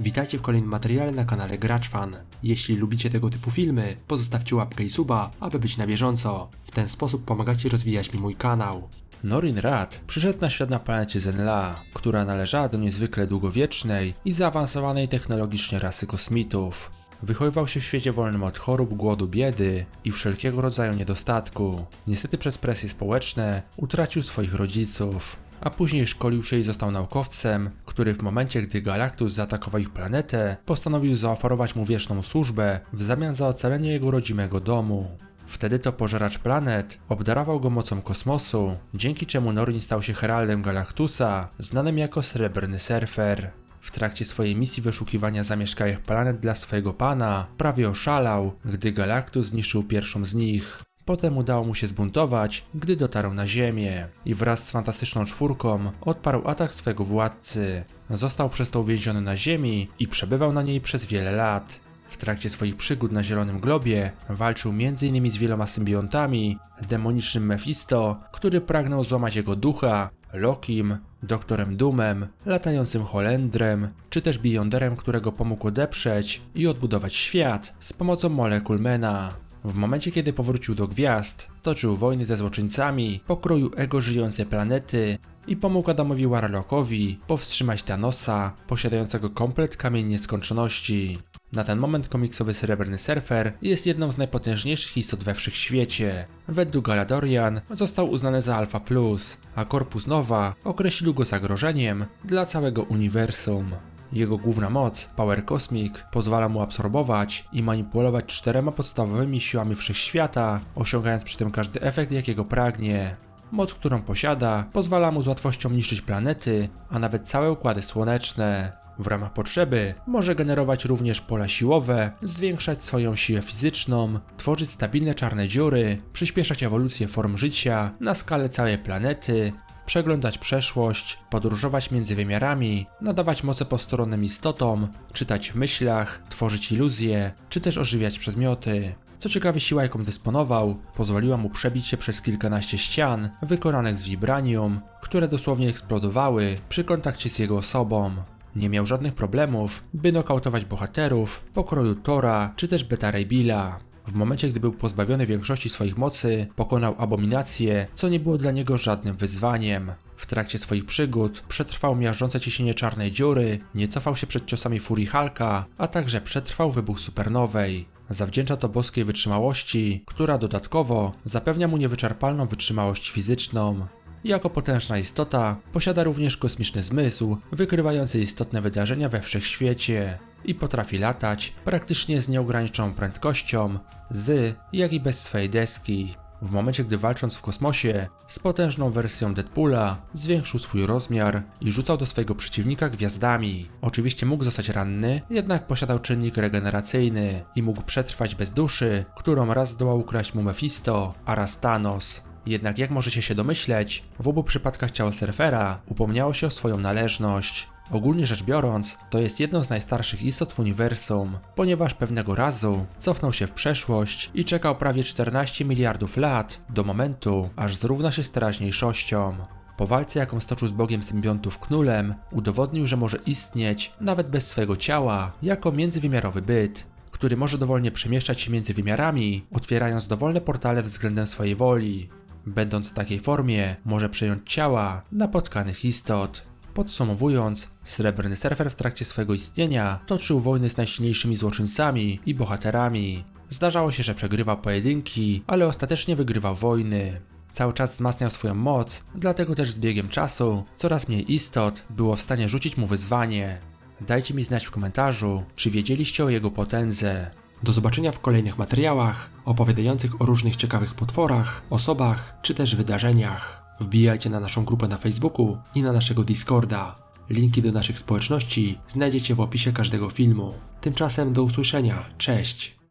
Witajcie w kolejnym materiale na kanale GraczFan. Jeśli lubicie tego typu filmy, pozostawcie łapkę i suba, aby być na bieżąco. W ten sposób pomagacie rozwijać mi mój kanał. Norin Rad przyszedł na świat na planecie Zenla, która należała do niezwykle długowiecznej i zaawansowanej technologicznie rasy kosmitów. Wychowywał się w świecie wolnym od chorób, głodu, biedy i wszelkiego rodzaju niedostatku. Niestety przez presje społeczne utracił swoich rodziców, a później szkolił się i został naukowcem, który w momencie, gdy Galactus zaatakował ich planetę, postanowił zaoferować mu wieczną służbę w zamian za ocalenie jego rodzimego domu. Wtedy to pożeracz planet obdarował go mocą kosmosu, dzięki czemu Norin stał się heraldem Galactusa, znanym jako Srebrny Surfer. W trakcie swojej misji wyszukiwania zamieszkałych planet dla swojego pana, prawie oszalał, gdy Galactus zniszczył pierwszą z nich. Potem udało mu się zbuntować, gdy dotarł na Ziemię i wraz z fantastyczną czwórką odparł atak swego władcy. Został przez to uwięziony na Ziemi i przebywał na niej przez wiele lat. W trakcie swoich przygód na Zielonym Globie walczył m.in. z wieloma symbiontami, demonicznym Mephisto, który pragnął złamać jego ducha, Lokim, doktorem Doomem, latającym Holendrem, czy też Beyonderem, którego pomógł odeprzeć i odbudować świat z pomocą molekul Mena. W momencie, kiedy powrócił do gwiazd, toczył wojny ze złoczyńcami, pokroił ego żyjącej planety i pomógł Adamowi Warlockowi powstrzymać Thanosa, posiadającego komplet kamień nieskończoności. Na ten moment komiksowy Srebrny Surfer jest jedną z najpotężniejszych istot we wszechświecie. Według Galadorian został uznany za Alpha Plus, a Corpus Nova określił go zagrożeniem dla całego uniwersum. Jego główna moc, Power Cosmic, pozwala mu absorbować i manipulować czterema podstawowymi siłami wszechświata, osiągając przy tym każdy efekt, jakiego pragnie. Moc, którą posiada, pozwala mu z łatwością niszczyć planety, a nawet całe układy słoneczne. W ramach potrzeby może generować również pola siłowe, zwiększać swoją siłę fizyczną, tworzyć stabilne czarne dziury, przyspieszać ewolucję form życia na skalę całej planety, przeglądać przeszłość, podróżować między wymiarami, nadawać moce postronnym istotom, czytać w myślach, tworzyć iluzje, czy też ożywiać przedmioty. Co ciekawe, siła jaką dysponował, pozwoliła mu przebić się przez kilkanaście ścian wykonanych z vibranium, które dosłownie eksplodowały przy kontakcie z jego osobą. Nie miał żadnych problemów, by nokautować bohaterów pokroju Tora czy też Beta Billa. W momencie, gdy był pozbawiony większości swoich mocy, pokonał abominację, co nie było dla niego żadnym wyzwaniem. W trakcie swoich przygód przetrwał miażdżące ciśnienie czarnej dziury, nie cofał się przed ciosami Furii Hulka, a także przetrwał wybuch supernowej. Zawdzięcza to boskiej wytrzymałości, która dodatkowo zapewnia mu niewyczerpalną wytrzymałość fizyczną. Jako potężna istota posiada również kosmiczny zmysł, wykrywający istotne wydarzenia we wszechświecie i potrafi latać praktycznie z nieograniczoną prędkością, z jak i bez swej deski. W momencie, gdy walcząc w kosmosie z potężną wersją Deadpoola, zwiększył swój rozmiar i rzucał do swojego przeciwnika gwiazdami. Oczywiście mógł zostać ranny, jednak posiadał czynnik regeneracyjny i mógł przetrwać bez duszy, którą raz zdołał ukraść mu Mephisto, a raz Thanos. Jednak jak możecie się domyśleć, w obu przypadkach ciało surfera upomniało się o swoją należność. Ogólnie rzecz biorąc, to jest jedną z najstarszych istot w uniwersum, ponieważ pewnego razu cofnął się w przeszłość i czekał prawie 14 miliardów lat do momentu, aż zrówna się z teraźniejszością. Po walce, jaką stoczył z bogiem symbiontów Knulem, udowodnił, że może istnieć nawet bez swojego ciała, jako międzywymiarowy byt, który może dowolnie przemieszczać się między wymiarami, otwierając dowolne portale względem swojej woli. Będąc w takiej formie, może przejąć ciała napotkanych istot. Podsumowując, Srebrny Surfer w trakcie swojego istnienia toczył wojny z najsilniejszymi złoczyńcami i bohaterami. Zdarzało się, że przegrywał pojedynki, ale ostatecznie wygrywał wojny. Cały czas wzmacniał swoją moc, dlatego też z biegiem czasu coraz mniej istot było w stanie rzucić mu wyzwanie. Dajcie mi znać w komentarzu, czy wiedzieliście o jego potędze. Do zobaczenia w kolejnych materiałach opowiadających o różnych ciekawych potworach, osobach czy też wydarzeniach. Wbijajcie na naszą grupę na Facebooku i na naszego Discorda. Linki do naszych społeczności znajdziecie w opisie każdego filmu. Tymczasem do usłyszenia. Cześć!